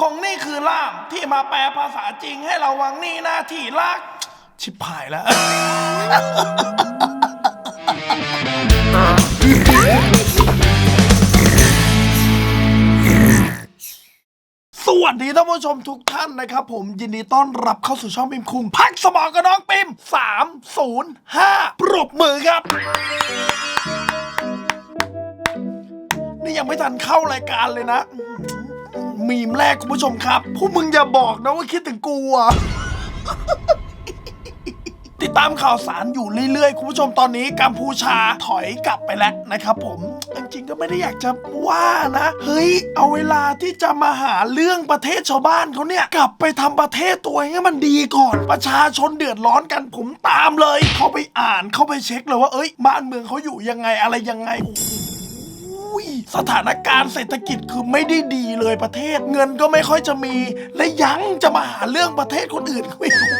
คงนี่คือล่ามที่มาแปลภาษาจริงให้เราวังนี่หน้าที่รัก ชิบหายแล้ว สวัสดีท่านผู้ชมทุกท่านนะครับ ผมยินดีต้อนรับเข้าสู่ช่องปิมคุง พักสมองกับน้องปิม305 ปรบมือครับ นี่ยังไม่ทันเข้ารายการเลยนะ มีมแรกคุณผู้ชมครับ พวกมึงอย่าบอกนะว่าคิดถึงกูอะติดตามข่าวสารอยู่เรื่อยๆ คุณผู้ชมตอนนี้กัมพูชาถอยกลับไปแล้วนะครับผม จริงๆก็ไม่ได้อยากจะว่านะ เฮ้ย เอาเวลาที่จะมาหาเรื่องประเทศชาวบ้านเขาเนี่ย กลับไปทำประเทศตัวให้มันดีก่อน ประชาชนเดือดร้อนกันผมตามเลย เขาไปอ่านเขาไปเช็คเลยว่าเอ้ยบ้านเมืองเขาอยู่ยังไงอะไรยังไงโอ้โห ยสถานการณ์เศรษฐกิจคือไม่ได้ดีเลยประเทศ เงินก็ไม่ค่อยจะมี และยังจะมาหาเรื่องประเทศคนอื่นก็ไม่รู้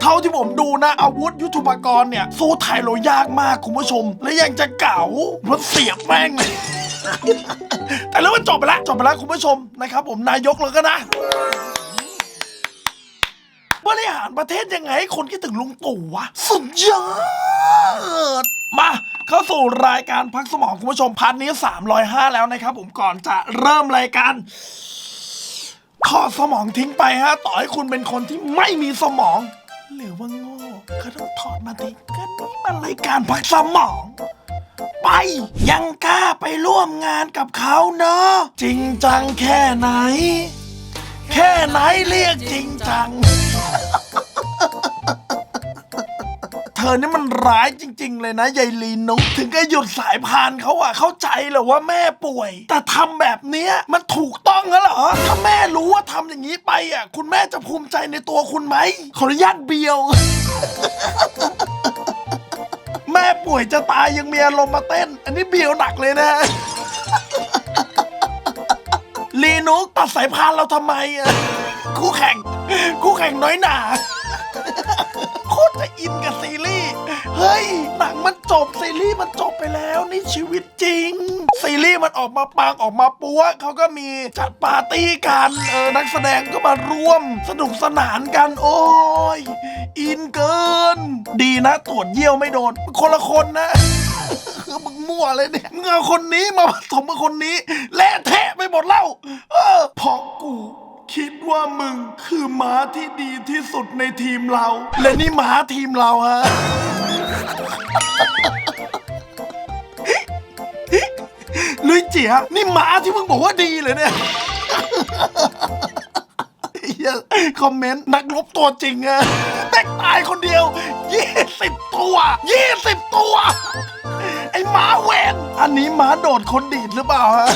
เท่าที่ผมดูนะอาวุธยุทโธปกรณ์เนี่ย สู้ไทยเรายากมากคุณผู้ชม และยังจะเก่ามันเสียบแม่งเลยแต่แล้วมันจบไปแล้วจบไปแล้วคุณผู้ชมนะครับ ผมนายกแล้วก็นะบริหารประเทศยังไงให้คนคิดถึงลุงตู่วะสุดยอดมา เข้าสู่รายการพักสมองคุณผู้ชมพันนี้ 305 แล้วนะครับผมก่อนจะเริ่มรายการถอดสมองทิ้งไปฮะ ต่อให้คุณเป็นคนที่ไม่มีสมอง หรือว่าโง่ก็ต้องถอดมาทิ้งก็นี่มันรายการพักสมอง ไป ยังกล้าไปร่วมงานกับเขาเนอะจริงจังแค่ไหน แค่ไหนเรียกจริงจัง เธอนี่มันร้ายจริง ๆ เลยนะยายลีนุกถึงก็หยุดสายพานเขาอะเข้าใจเหรอว่าแม่ป่วย แต่ทำแบบเนี้ยมันถูกต้องแล้วเหรอถ้าแม่รู้ว่าทำอย่างนี้ไปอะคุณแม่จะภูมิใจในตัวคุณไหมขออนุญาตเบียวแม่ป่วยจะตายยังมีอารมณ์มาเต้น อันนี้เบียวหนักเลยนะลีนุกตัดสายพานเราทำไมอะคู่แข่ง คู่แข่งน้อยหนา อินกับซีรีส์เฮ้ยหนังมันจบซีรีส์มันจบไปแล้วนี่ชีวิตจริง ซีรีส์มันออกมาปังออกมาปัวเขาก็มีจัดปาร์ตี้กันเออนักแสดงก็มาร่วมสนุกสนานกัน โอ้ยอินเกิน ดีนะตรวจเยี่ยวไม่โดนคนละคนนะคือมึงมั่วเลยเนี่ยมึงเอาคนนี้มาผสมกับคนนี้เละเทะไปหมดแล้วเออพราะกู คิดว่ามึงคือม้าที่ดีที่สุดในทีมเรา และนี่ม้าทีมเราฮะ ลุยเจียนี่ม้าที่มึงบอกว่าดีเลยเนี่ยคอมเมนต์นักรบตัวจริงอะแตกตายคนเดียวยี่สิบตัวยี่สิบตัว ไอ้ม้าเวน อันนี้ม้าโดดคนดีดหรือเปล่าฮะ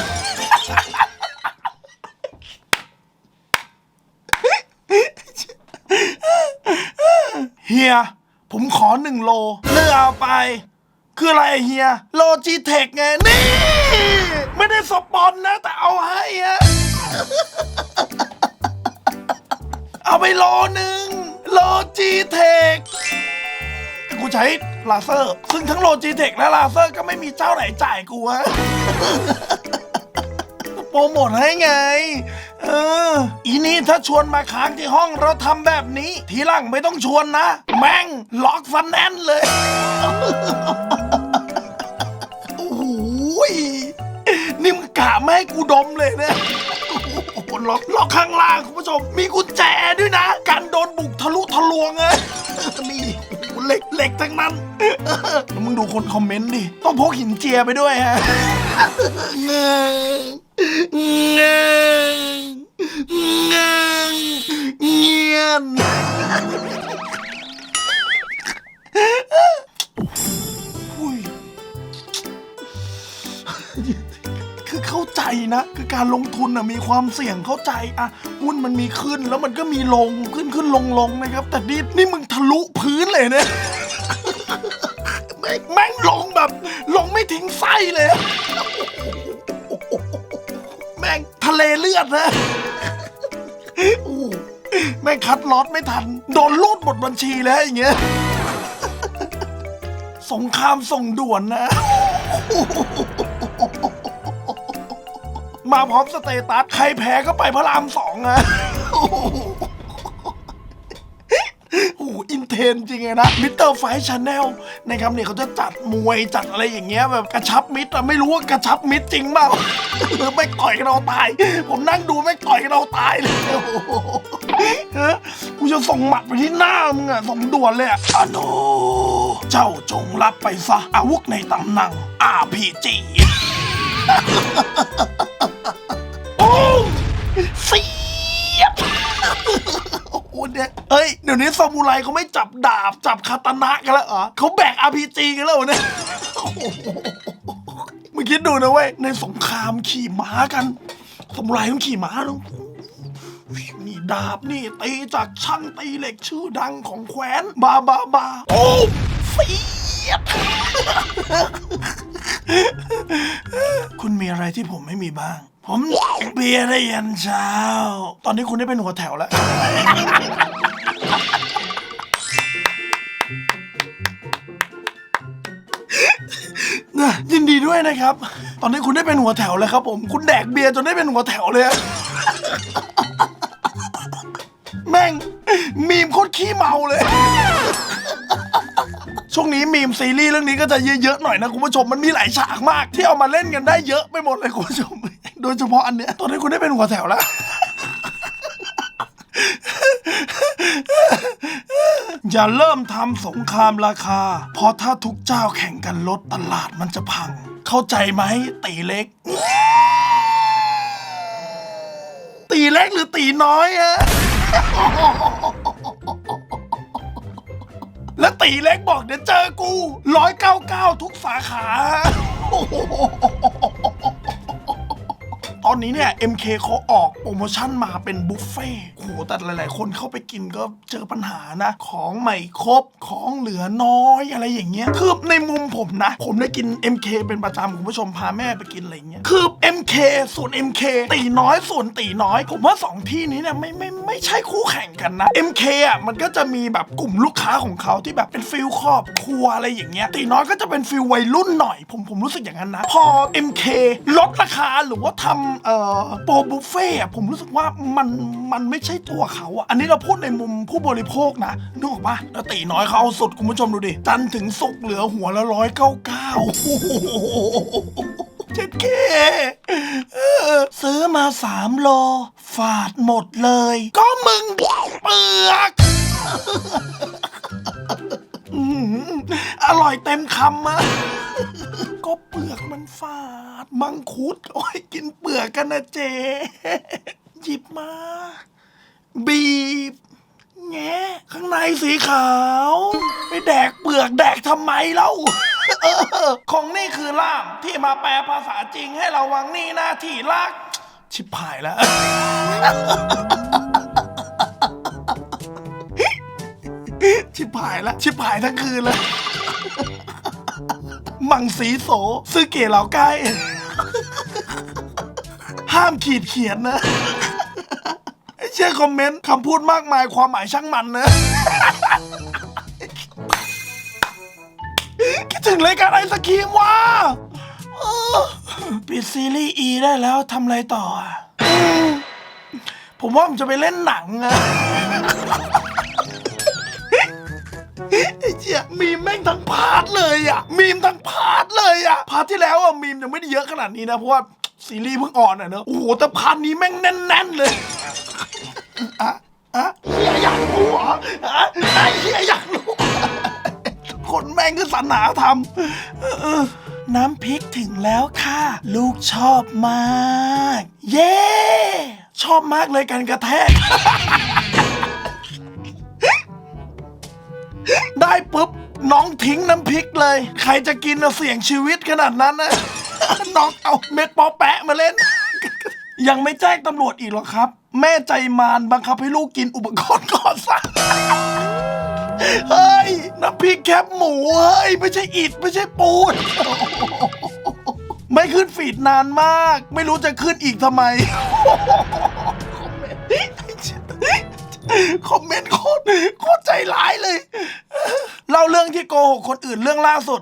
เฮีย ผมขอหนึ่งโลเลือกเอาไป คืออะไรเฮีย โลจีเทคไง นี่ ไม่ได้สปอนนะ แต่เอาให้อะเอาไปโลหนึ่งโลจีเทคกูใช้ลาเซอร์ ซึ่งทั้งโลจีเทคและลาเซอร์ก็ไม่มีเจ้าไหนจ่ายกูฮะ โปรโมทให้ไง เออ อีนี่ถ้าชวนมาค้างที่ห้องเราทำแบบนี้ ทีหลังไม่ต้องชวนนะ แม่งล็อกฟันแน่นเลยโอ้โหนี่มึงกะไม่ให้กูดมเลยเนี่ยล็อกล็อกข้างล่างคุณผู้ชม มีกุญแจด้วยนะ กันโดนบุกทะลุทะลวงอะนี่เหล็กเหล็กทั้งนั้นมึงดูคนคอมเมนต์ดิ ต้องพกหินเจียไปด้วยฮะ เงงเงงเงียนคือเข้าใจนะ คือการลงทุนนะมีความเสี่ยงเข้าใจอะหุ้นมันมีขึ้นแล้วมันก็มีลงขึ้นขึ้นลงลงนะครับ แต่นี่นี่มึงทะลุพื้นเลยเนี่ยแม่งลงแบบ ลงไม่ทิ้งไส้เลย ทะเลเลือดนะโอ้แม่งคัดลอตไม่ทัน โดนลูดหมดบัญชีแล้วอย่างเงี้ยสงครามส่งด่วนนะ มาพร้อมสเตตัส ใครแพ้ก็ไปพระรามสองอะโอ้โหโอ้โหอิ นเทนจริงไงนะมิสเตอร์ไฟชาแนลนะครับเนี่ยเขาจะจัดมวยจัดอะไรอย่างเงี้ยแบบกระชับมิตรอะไม่รู้ว่ากระชับมิตรจริงเปล่าไม่ต่อยกันเราตาย ผมนั่งดูไม่ต่อยกันเราตายเลยโอ้โหฮ้ยกูจะส่งหมัดไปที่หน้ามึงอะส่งด่วนเลยอะอะโนเจ้าจงรับไปซะอาวุธในตำแหน่ง RPG โอ้สีย เนี่ยเอ้ย เดี๋ยวนี้ซามูไรเขาไม่จับดาบจับคาตานะกันแล้วเหรอเขาแบก RPG กันแล้วเนี่ยมึงคิดดูนะเว้ย ในสงครามขี่ม้ากันซามูไรต้องขี่ม้าแล้วนี่ดาบนี่ตีจากช่างตีเหล็กชื่อดังของแคว้นบาบาบาโอ้เสียบคุณมีอะไรที่ผมไม่มีบ้าง ผมเบียร์ได้ยันเช้า ตอนนี้คุณได้เป็นหัวแถวแล้ว นะยินดีด้วยนะครับ ตอนนี้คุณได้เป็นหัวแถวแล้วครับ ผม คุณแดกเบียร์จนได้เป็นหัวแถวเลยอะแม่ง มีมโคตรขี้เมาเลย ช่วงนี้มีมซีรีส์เรื่องนี้ก็จะเยอะๆหน่อยนะคุณผู้ชมมันมีหลายฉากมาก ที่เอามาเล่นกันได้เยอะไปหมดเลยคุณผู้ชม โดยเฉพาะอันเนี้ยตอนนี้คุณได้เป็นหัวแถวแล้วอย่าเริ่มทำสงครามราคา เพราะถ้าทุกเจ้าแข่งกันลดตลาดมันจะพัง เข้าใจไหมตีเล็ก ตีเล็กหรือตีน้อยอะแล้วตีเล็กบอกเดี๋ยวเจอกูร้อยเก้าเก้าทุกสาขา ตอนนี้เนี่ย MK เขาออกโปรโมชั่นมาเป็นบุฟเฟ่ต์โหแต่หลาย ๆ คนเข้าไปกินก็เจอปัญหานะ ของใหม่ครบของเหลือน้อยอะไรอย่างเงี้ยคือในมุมผมนะ ผมได้กิน MK เป็นประจำคุณผู้ชมพาแม่ไปกินอะไรเงี้ยคือ MK ส่วน MK ตีน้อยส่วนตีน้อย ผมว่าสองที่นี้เนี่ยไม่ไม่ไม่ใช่คู่แข่งกันนะ MK อะมันก็จะมีแบบกลุ่มลูกค้าของเขาที่แบบเป็นฟิลครอบครัวอะไรอย่างเงี้ยตีน้อยก็จะเป็นฟิลวัยรุ่นหน่อย ผมผมรู้สึกอย่างนั้นนะ พอ MK ลดราคาหรือว่าทำเอ่อโปรบุฟเฟ่อะผมรู้สึกว่ามันมันไม่ใช่ตัวเขาอะอันนี้เราพูดในมุมผู้บริโภคนะนึกออกปะแล้วตีน้อยเขาเอาสุดคุณผู้ชมดูดิ จันทร์ถึงศุกร์เหลือหัวละร้อยเก้าเก้าเจ็ดเคซื้อมาสามโล ฝาดหมดเลย ก็มึงเปลือก อืมอร่อยเต็มคำอะก็เปลือกมันฝาด มังคุด โอ้ยกินเปลือกกันนะเจ หยิบมา บีบ แงะข้างในสีขาว ไปแดกเปลือกแดกทำไมเล่า เออ ของนี่คือล่ามที่มาแปลภาษาจริงให้ระวังนี่หน้าที่ลัก ชิบหายแล้ว ชิบหายแล้วชิบหายทั้งคืนเลยมังสีโสซื้อเก๋เหล่าใกล้ ห้ามขีดเขียนนะไอ้เชื่อคอมเมนต์คำพูดมากมายความหมายช่างมันนะคิดถึงรายการไอศครีมว่ะปิดซีรีส์อีได้แล้วทำอะไรต่อ ผมว่าผมจะไปเล่นหนังอะ์ที่แล้วอะมีมยังไม่ได้เยอะขนาดนี้นะเพราะว่าซีรีส์เพิ่งออนอะเนอะโอ้โหแต่พาร์ทนี้แม่งแน่นๆเลยอะอะเฮียอยากรู้เหรออะไอเฮียอยากรู้คนแม่งคือสรรหาทำเออเออน้ำพริกถึงแล้วค่ะ ลูกชอบมาก เย้ ชอบมากเลยการกระแทก ได้ปุ๊บ น้องทิ้งน้ำพริกเลย ใครจะกินอะเสี่ยงชีวิตขนาดนั้นนะ น้องเอาเม็ดปอแปะมาเล่น ยังไม่แจ้งตำรวจอีกหรอครับ แม่ใจมารบังคับให้ลูกกินอุปกรณ์ก่อสร้างเฮ้ย น้ำพริกแคบหมูเฮ้ย ไม่ใช่อิฐไม่ใช่ปูนไม่ขึ้นฟีดนานมาก ไม่รู้จะขึ้นอีกทำไม คอมเมนต์โคตรโคตรใจร้ายเลย เล่าเรื่องที่โกหกคนอื่นเรื่องล่าสุด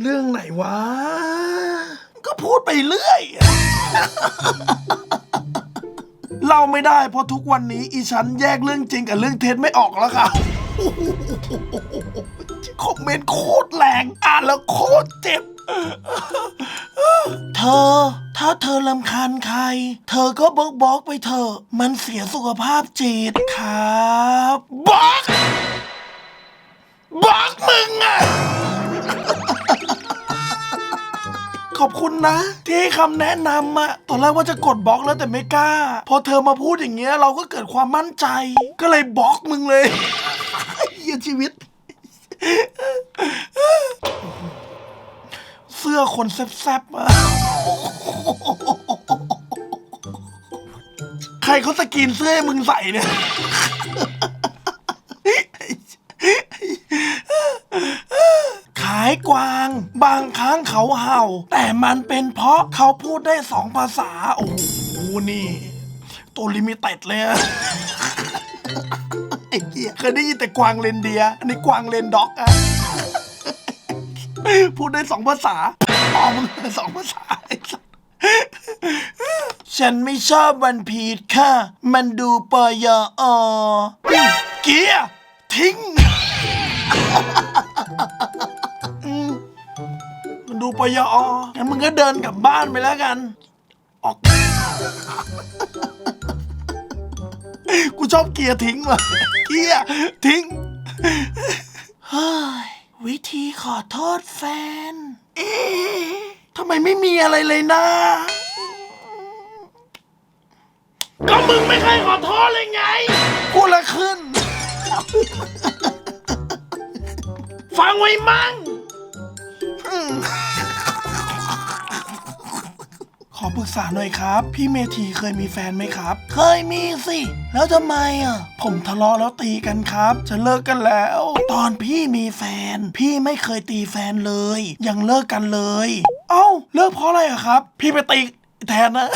เรื่องไหนวะ ก็พูดไปเรื่อยเล่าไม่ได้เพราะทุกวันนี้อีฉันแยกเรื่องจริงกับเรื่องเท็จไม่ออกแล้วค่ะคอมเมนต์โคตรแรง อ่านแล้วโคตรเจ็บ เธอ ถ้าเธอลำคาญใคร เธอก็บล็อกบล็อกไปเถอะ มันเสียสุขภาพจิตครับบล็อกบล็อกมึงอะขอบคุณนะ ที่ให้คำแนะนำอะตอนแรกว่าจะกดบล็อกแล้วแต่ไม่กล้า พอเธอมาพูดอย่างเงี้ยเราก็เกิดความมั่นใจ ก็เลยบล็อกมึงเลยเฮียชีวิต เสื้อคนแซบๆอะใครเขาสกรีนเสื้อให้มึงใส่เนี่ยขายกวาง บางครั้งเขาเห่า แต่มันเป็นเพราะเขาพูดได้สองภาษา โอ้โหนี่ ตัวลิมิเต็ดเลยอะไอ้เหี้ยเคยได้ยินแต่กวางเลนเดียร์อันนี้กวางเลนด็อกอะ พูดได้สองภาษาอ๋อมึงสองภาษาไอ้สัสฉันไม่ชอบวันพีชค่ะ มันดูปยอเกียร์ทิ้งมมันดูปยองั้นมึงก็เดินกลับบ้านไปแล้วกัน ออก กูชอบเกียร์ทิ้งว่ะเกียร์ทิ้ง เฮ้ย วิธีขอโทษแฟน เอ๊ะทำไมไม่มีอะไรเลยนะ ก็มึงไม่เคยขอโทษเลยไง พูดละขึ้น ฟังไว้มั่ง อืมขอปรึกษาหน่อยครับ พี่เมทีเคยมีแฟนไหมครับ เคยมีสิ แล้วทำไมอะ ผมทะเลาะแล้วตีกันครับ จะเลิกกันแล้ว ตอนพี่มีแฟน พี่ไม่เคยตีแฟนเลย ยังเลิกกันเลย เอ้า เลิกเพราะอะไรอะครับ พี่ไปตีแทนนะ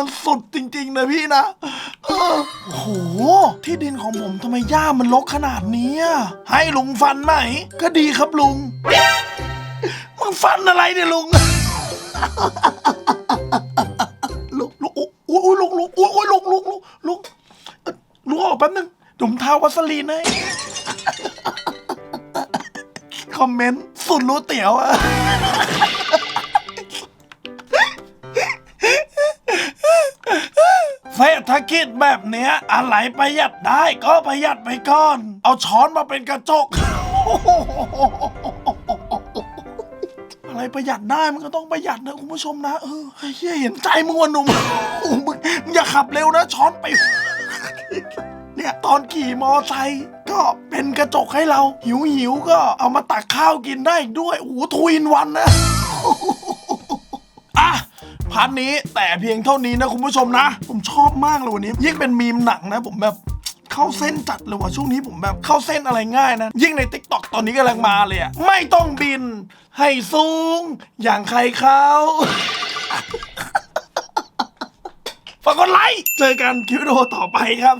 มันสุดจริงๆนะพี่นะเออโอ้โห ที่ดินของผมทำไมหญ้ามันรกขนาดนี้อะให้ลุงฟันไหม ก็ดีครับลุง มึงฟันอะไรเนี่ยลุง ลุงลุงอุ้ยอุ้ยลุงลุงอุ้ยอุ้ยลุงลุงลุงลุงเอ่อลุงออกแป๊บนึงดุมเท้าวัสลีนให้ คอมเมนต์สุดรู้เตี๋ยวอะ เศรษฐกิจแบบเนี้ย อะไรประหยัดได้ก็ประหยัดไปก่อน เอาช้อนมาเป็นกระจก อะไรประหยัดได้มันก็ต้องประหยัดนะคุณผู้ชมนะเออเฮ้ยเห็นใจมึงว่ะหนุ่มโอ้มึงอย่าขับเร็วนะช้อนไป เนี่ยตอนขี่มอไซค์ก็เป็นกระจกให้เรา หิวหิวก็เอามาตักข้าวกินได้อีกด้วยโอ้โหทวินวันนะาร์ทนี้แต่เพียงเท่านี้นะคุณผู้ชมนะ ผมชอบมากเลยวันนี้ ยิ่งเป็นมีมหนังนะผมแบบเข้าเส้นจัดเลยว่ะช่วงนี้ผมแบบเข้าเส้นอะไรง่ายนะ ยิ่งใน t ิ k t o k ตอนนี้กำลังมาเลยอะไม่ต้องบิน ให้สูง อย่างใครเขาฝากกดไลค์เจอกันคลิปวิดีโอต่อไปครับ